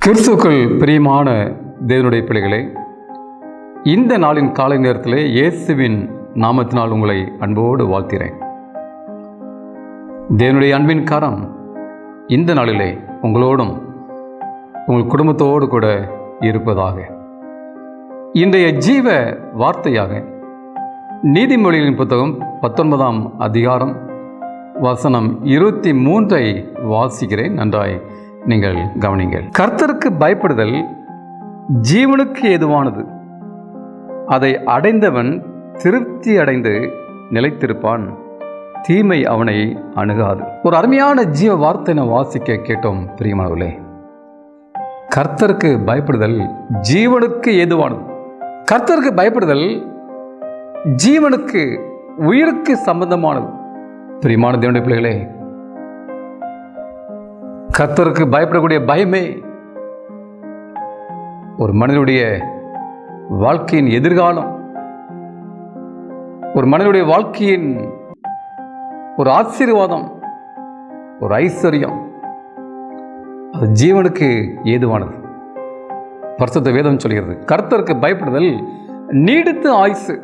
கிறிஸ்துக்கள் பிரியமான தேவனுடைய பிள்ளைகளே இந்த நாளின் காலை நேரத்திலே இயேசுவின் நாமத்தினால் உங்களை அன்போடு வாழ்த்திறேன் தேவனுடைய அன்பின் காரம் இந்த நாளிலே உங்களோடும் உங்கள் குடும்பத்தோடு கூட இருப்பதாக. இன்றைய ஜீவ வார்த்தையாக நீதிமொழிகளின் புத்தகம் பத்தொன்பதாம் அதிகாரம் வசனம் இருபத்தி மூன்றை வாசிக்கிறேன். நன்றாய் நீங்கள் கவனிங்கள். கர்த்தருக்கு பயப்படுதல் ஜீவனுக்கு ஏதுவானது. அதை அடைந்தவன் திருப்தி அடைந்து நிலைத்திருப்பான். தீமை அவனை அணுகாது. ஒரு அருமையான ஜீவ வார்த்தை நான் வாசிக்க கேட்டோம் பிரியமானவர்களே. கர்த்தருக்கு பயப்படுதல் ஜீவனுக்கு ஏதுவானது. கர்த்தருக்கு பயப்படுதல் ஜீவனுக்கு உயிருக்கு சம்பந்தமானது. பிரியமான தேவனுடைய பிள்ளைகளே கர்த்தருக்கு பயப்படக்கூடிய பயமே ஒரு மனிதனுடைய வாழ்க்கையின் எதிர்காலம். ஒரு மனிதனுடைய வாழ்க்கையின் ஒரு ஆசீர்வாதம் ஒரு ஐஸ்வர்யம் அது ஜீவனுக்கு ஏதுவானது. பரிசுத்த வேதம் சொல்கிறது கர்த்தருக்கு பயப்படுதல் நீடித்த ஆயுசு.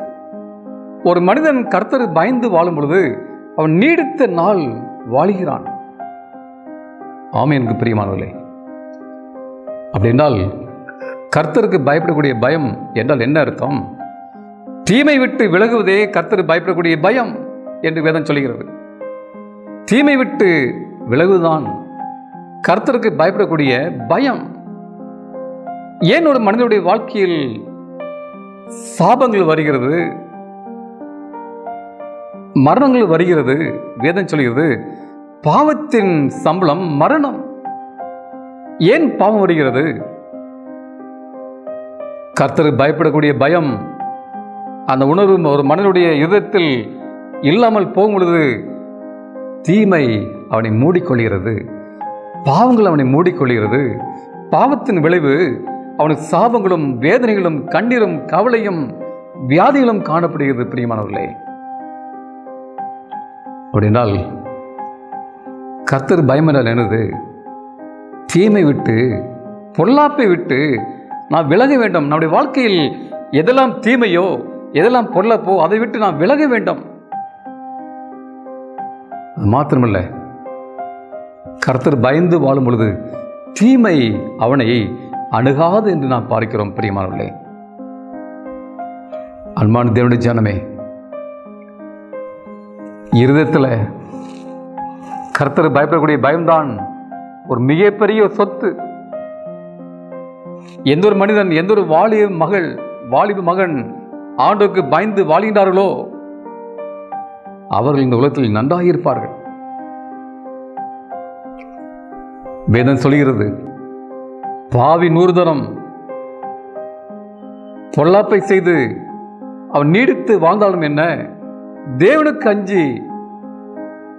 ஒரு மனிதன் கர்த்தர் பயந்து வாழும் பொழுது அவன் நீடித்த நாள் வாழுகிறான். ஆமை எனக்கு பிரியமானவர்களே. அப்படி என்றால் கர்த்தருக்கு பயப்படக்கூடிய பயம் என்றால் என்ன அர்த்தம்? தீமை விட்டு விலகுவதே கர்த்தர் பயப்படக்கூடிய பயம் என்று வேதம் சொல்கிறது தீமை விட்டு விலகுதான் கர்த்தருக்கு பயப்படக்கூடிய பயம். ஏன் ஒரு மனிதனுடைய வாழ்க்கையில் சாபங்கள் வருகிறது? மரணங்கள் வருகிறது வேதம் சொல்கிறது பாவத்தின் சம்பளம் மரணம். ஏன் பாவம் வருகிறது? கர்த்தர் பயப்படக்கூடிய பயம் அந்த உணர்வு ஒரு மனிதனுடைய இதயத்தில் இல்லாமல் போகும் பொழுது தீமை அவனை மூடிக்கொள்கிறது. பாவங்கள் அவனை மூடிக்கொள்கிறது. பாவத்தின் விளைவு அவனுக்கு சாபங்களும் வேதனைகளும் கண்ணீரும் கவலையும் வியாதிகளும் காணப்படுகிறது பிரியமானவர்களே. அப்படின்னால் கர்த்தர் பயமிடல் எனது. தீமை விட்டு பொல்லாப்பை விட்டு நான் விலக வேண்டும். நம்முடைய வாழ்க்கையில் எதெல்லாம் தீமையோ எதெல்லாம் பொல்லப்போ அதை விட்டு நான் விலக வேண்டும். அது மாத்திரமல்ல. கர்த்தர் பயந்து வாழும் பொழுது தீமை அவனை அணுகாது என்று நாம் பார்க்கிறோம் பிரியமானவர்களே. அன்பான தேவனுடைய ஜனமே இருதயத்தில் கர்த்தர் பயப்படக்கூடிய பயம்தான். ஒரு மிகப்பெரிய சொத்து. எந்த ஒரு மனிதன் எந்த ஒரு வாலிப மகள் வாலிப மகன் ஆண்டுக்கு பயந்து வாழ்கின்றார்களோ அவர்கள் இந்த உலகத்தில் நன்றாக இருப்பார்கள். வேதம் சொல்கிறது பாவி நூறு தரம் பொல்லாப்பை செய்து அவன் நீடித்து வாழ்ந்தாலும் என்ன? தேவனுக்கு அஞ்சு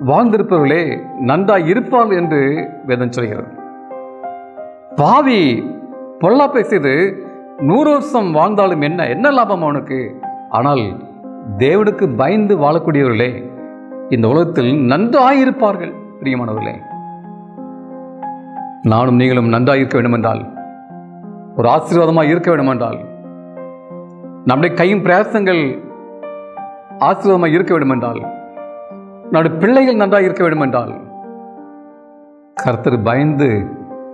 வாழ்ந்திருப்பவர்களே நன்றாய் இருப்பார்கள் என்று வேதம் சொல்கிறது. பாவி பொல்லாப்பை செய்து நூறு வருஷம் வாழ்ந்தாலும் என்ன? என்ன லாபம் அவனுக்கு? ஆனால் தேவனுக்கு பயந்து வாழக்கூடியவர்களே இந்த உலகத்தில் நன்றாயிருப்பார்கள் பிரியமானவர்களே. நானும் நீங்களும் நன்றாக இருக்க வேண்டுமென்றால் ஒரு ஆசீர்வாதமாக இருக்க வேண்டுமென்றால் நம்முடைய கையும் பிரயாசங்கள் ஆசீர்வாதமாக இருக்க வேண்டுமென்றால் நம்முடைய பிள்ளைகள் நன்றாக இருக்க வேண்டுமென்றால் கர்த்தர் பயந்து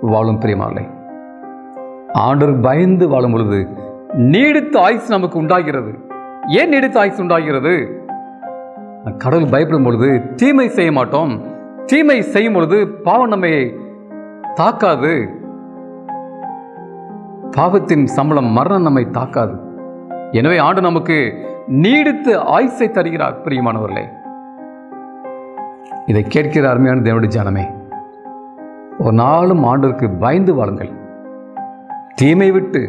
வாழும் பிரியமானே ஆண்டவர் பயந்து வாழும் பொழுது நீடித்த ஆயுசு நமக்கு உண்டாகிறது. ஏன் நீடித்த ஆயுசு உண்டாகிறது? கடவுள் பயப்படும் பொழுது தீமை செய்ய மாட்டோம். தீமை செய்யும் பொழுது பாவம் நம்மை தாக்காது. பாவத்தின் சம்பளம் மரணம் நம்மை தாக்காது. எனவே ஆண்டு நமக்கு நீடித்து ஆயுசை தருகிறார் பிரியமானவர்களே. இதை கேட்கிற அருமையான தேவனுடைய ஜனமே ஒரு நாளும் ஆண்டிற்கு பயந்து வாழுங்கள். தீமை விட்டு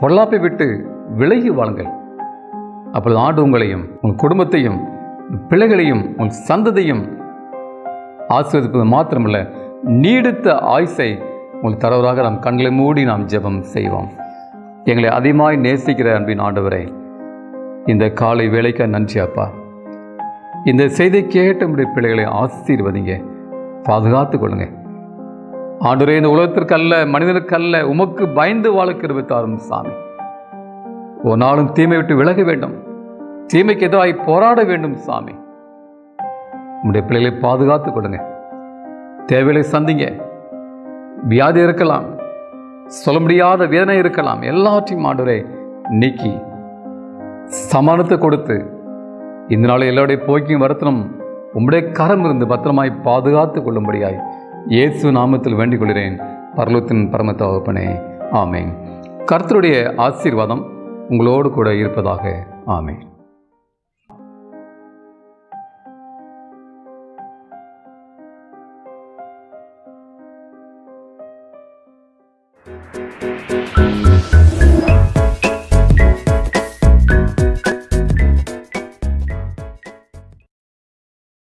பொல்லாப்பை விட்டு விலகி வாழுங்கள். அப்பொழுது ஆண்டு உங்களையும் உங்கள் குடும்பத்தையும் பிள்ளைகளையும் உங்கள் சந்ததியும் ஆசீர்வதிப்பது மாத்திரமல்ல நீடித்த ஆயுசை உங்களுக்கு தரவராக நாம் கண்களை மூடி நாம் ஜெபம் செய்வோம். எங்களை அதிகமாய் நேசிக்கிற அன்பின் ஆண்டவரை இந்த காலை வேலைக்கு நன்றி அப்பா. இந்த செய்தி கேட்ட முடிய பிள்ளைகளை ஆசீர்வதிங்க. பாதுகாத்து கொள்ளுங்க ஆண்டுரே இந்த உலகத்திற்கு அல்ல மனிதனுக்கு அல்ல உமக்கு பயந்து வாழ கிருபை சாமி. ஒரு நாளும் தீமை விட்டு விலக வேண்டும். தீமைக்கு எதிராக போராட வேண்டும் சாமி. உங்களுடைய பிள்ளைகளை பாதுகாத்து கொடுங்க தேவைகளை சந்திங்க. வியாதி இருக்கலாம். சொல்ல முடியாத வேதனை இருக்கலாம். எல்லாற்றையும் ஆண்டவரே நீக்கி சமானத்தை கொடுத்து இந்த நாளை எல்லோருடைய போக்கியும் வருத்தனம் உம்முடைய கரம் இருந்து பத்திரமாய் பாதுகாத்து கொள்ளும்படியாய் இயேசு நாமத்தில் வேண்டிக் கொள்கிறேன் பரலத்தின் பரம தகப்பனே ஆமேன். கர்த்தருடைய ஆசீர்வாதம் உங்களோடு கூட இருப்பதாக ஆமேன்.